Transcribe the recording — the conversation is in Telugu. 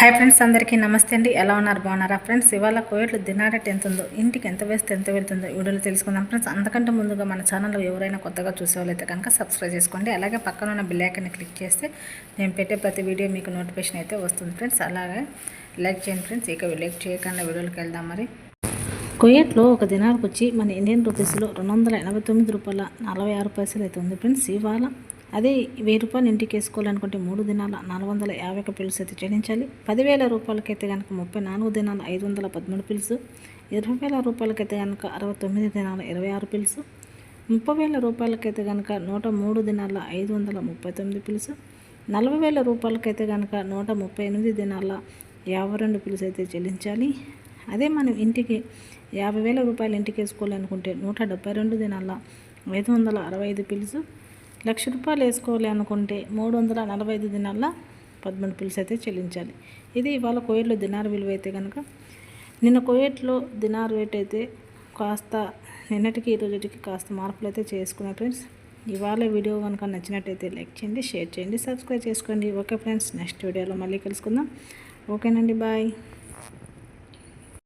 హాయ్ ఫ్రెండ్స్ అందరికీ నమస్తే అండి. ఎలా ఉన్నారు? బాగున్నారా ఫ్రెండ్స్? ఇవాళ కోయట్లు దినారెట్ ఎంత ఉందో ఇంటికి ఎంత వేస్తే ఎంత వెళ్తుందో వీడియోలో తెలుసుకుందాం. ఫ్రెండ్స్ అంతకంటే ముందుగా మన ఛానల్లో ఎవరైనా కొత్తగా చూసేవాళ్ళైతే కనుక సబ్స్క్రైబ్ చేసుకోండి. అలాగే పక్కన ఉన్న బిల్ ఐకాన్ని క్లిక్ చేస్తే నేను పెట్టే ప్రతి వీడియో మీకు నోటిఫికేషన్ అయితే వస్తుంది. ఫ్రెండ్స్ అలాగే లైక్ చేయండి ఫ్రెండ్స్. ఇక లైక్ చేయకుండా వీడియోలోకి వెళ్దాం మరి. కువైట్లో ఒక దినాలకు వచ్చి మన ఇండియన్ రూపీస్లో రెండు వందల ఎనభై తొమ్మిది రూపాయల నలభై ఆరు పైసలు అయితే ఉంది. ఫ్రెండ్స్ ఇవాళ అదే వెయ్యి రూపాయలు ఇంటికి వేసుకోవాలనుకుంటే మూడు దినాల నాలుగు వందల యాభై ఒక పిల్స్ అయితే చెల్లించాలి పదివేల రూపాయలకైతే కనుక ముప్పై నాలుగు దినాల ఐదు వందల పదమూడు పిల్స్ ఇరవై వేల రూపాయలకైతే కనుక అరవై తొమ్మిది దినాల ఇరవై ఆరు పిల్స్ ముప్పై వేల రూపాయలకైతే కనుక నూట మూడు దినాల ఐదు వందల ముప్పై తొమ్మిది పిల్స్ నలభై వేల రూపాయలకైతే కనుక నూట ముప్పై ఎనిమిది దినాల యాభై రెండు పిల్స్ అయితే చెల్లించాలి. అదే మనం ఇంటికి యాభై వేల రూపాయలు ఇంటికి వేసుకోవాలనుకుంటే నూట డెబ్బై రెండు దినాల ఐదు వందల అరవై ఐదు పిల్స్ లక్ష రూపాయలు వేసుకోవాలి అనుకుంటే మూడు వందల నలభై ఐదు దినాల పదమూడు పిల్స్ అయితే చెల్లించాలి. ఇది ఇవాళ కోయట్లో దినార్ విలువ అయితే కనుక నిన్న కోయట్లో దినార్ రేట్ అయితే కాస్త నిన్నటికి ఈ రోజుకి కాస్త మార్పులు అయితే చేసుకున్నాయి ఫ్రెండ్స్. ఇవాళ వీడియో కనుక నచ్చినట్టయితే లైక్ చేయండి షేర్ చేయండి సబ్స్క్రైబ్ చేసుకోండి. ఓకే ఫ్రెండ్స్ నెక్స్ట్ వీడియోలో మళ్ళీ కలుసుకుందాం. ఓకేనండి బాయ్.